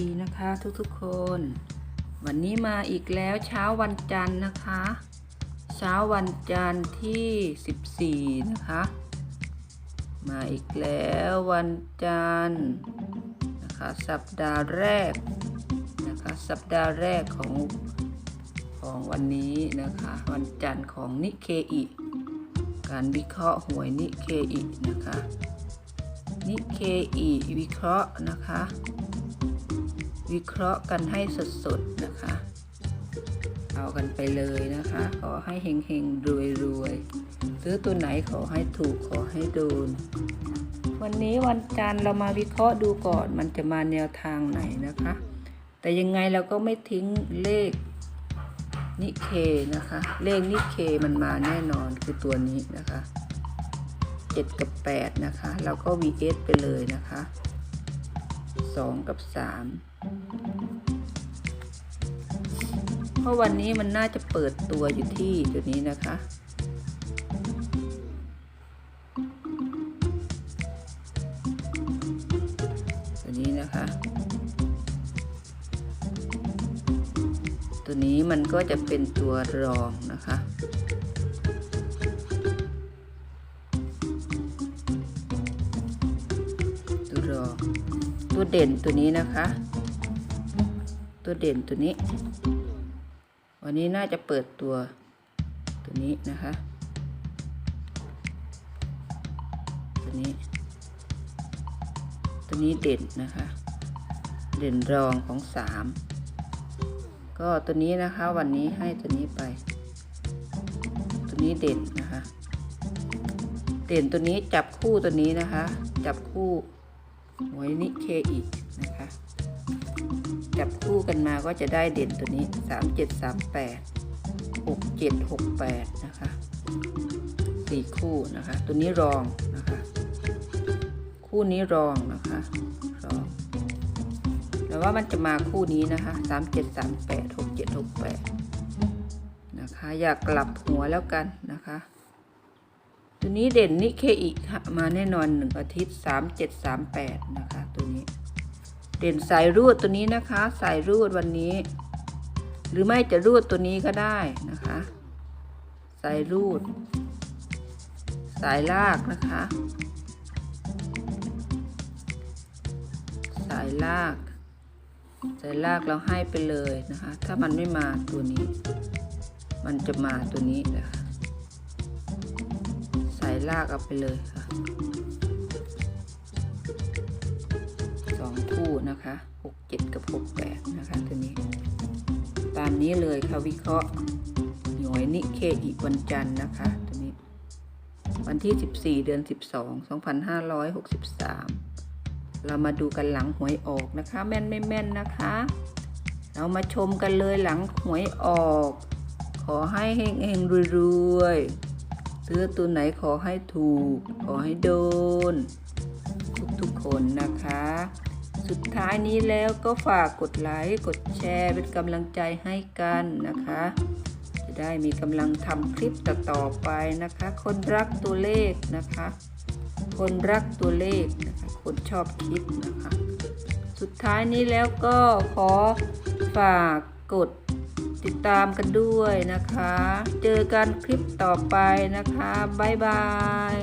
ดีนะคะทุกๆคน วันนี้มาอีกแล้วเช้าวันจันทร์นะคะ เช้าวันจันทร์ที่ 14 นะคะ มาอีกแล้ววันจันทร์นะคะสัปดาห์แรกนะคะสัปดาห์แรกของของวันนี้นะคะ วันจันทร์ของนิเคอิการวิเคราะห์หวยนิเคอินะคะนิเคอิวิเคราะห์นะคะ วิเคราะห์กันให้สดๆนะคะ เอากันไปเลยนะคะ ขอให้เฮงเฮงรวยรวยๆซื้อตัวไหนขอให้ถูกขอให้โดน วันนี้วันจันทร์เรามาวิเคราะห์ดูก่อน มันจะมาแนวทางไหนนะคะ แต่ยังไงเราก็ไม่ทิ้งเลขนิเคนะคะ เลขนิเคมันมาแน่นอนคือตัวนี้นะคะ 7 กับ 8 นะคะเราก็ vs ไปเลยนะคะ 2 กับ 3 เพราะวันนี้มันน่าจะเปิดตัวอยู่ที่ตัวนี้นะคะตัวนี้นะคะ ตัวนี้มันก็จะเป็นตัวรองนะคะ ตัวเด่นตัวนี้นะคะ ตัวเด่นตัวนี้ วันนี้น่าจะเปิดตัวตัวนี้นะคะ ตัวนี้ ตัวนี้เด่นนะคะ เด่นรองของสามก็ตัวนี้นะคะวันนี้ให้ตัวนี้ไป ตัวนี้เด่นนะคะ เด่นตัวนี้จับคู่ตัวนี้นะคะ จับคู่ หวยนิเคอีกนะคะจับคู่กันมาก็จะได้เด่นตัวนี้สามเจ็ดสามแปดหกเจ็ดหกแปดนะคะสี่คู่นะคะ ตัวนี้รองนะคะ คู่นี้รองนะคะรองแล้วว่ามันจะมาคู่นี้นะคะสามเจ็ดสามแปดหกเจ็ดหกแปดนะคะ อยากกลับหัวแล้วกันนะคะ ตัวนี้เด่นนิเคอีค่ะมาแน่นอนหนึ่งอาทิตย์สามเจ็ดสามแปดนะคะตัวนี้ เด่นสายรูดตัวนี้นะคะ สายรูดวันนี้ หรือไม่จะรูดตัวนี้ก็ได้นะคะ สายรูด สายลากนะคะ สายลาก สายลากเราให้ไปเลยนะคะ ถ้ามันไม่มาตัวนี้ มันจะมาตัวนี้นะคะ ลากเอาไปเลยค่ะสองคู่นะคะหกเจ็ดกับหกแปดนะคะตัวนี้ ตามนี้เลยค่ะวิเคราะห์หน่วยนิเคอีวันจันทร์นะคะตัวนี้ วันที่ 14 เดือน 12 2563 เรามาดูกันหลังหวยออกนะคะ แม่นไม่แม่นนะคะ เรามาชมกันเลยหลังหวยออก ขอให้เฮงเฮงรวยรวยๆ ซื้อตัวไหนขอให้ถูก ขอให้โดน ทุกๆคนนะคะ สุดท้ายนี้แล้วก็ฝากกดไลค์กดแชร์เป็นกำลังใจให้กันนะคะ จะได้มีกำลังทำคลิปต่อๆไปนะคะ คนรักตัวเลขนะคะ คนรักตัวเลขนะคะ คนชอบคิดนะคะ สุดท้ายนี้แล้วก็ขอฝากกด ติดตามกันด้วยนะคะ เจอกันคลิปต่อไปนะคะ บ๊ายบาย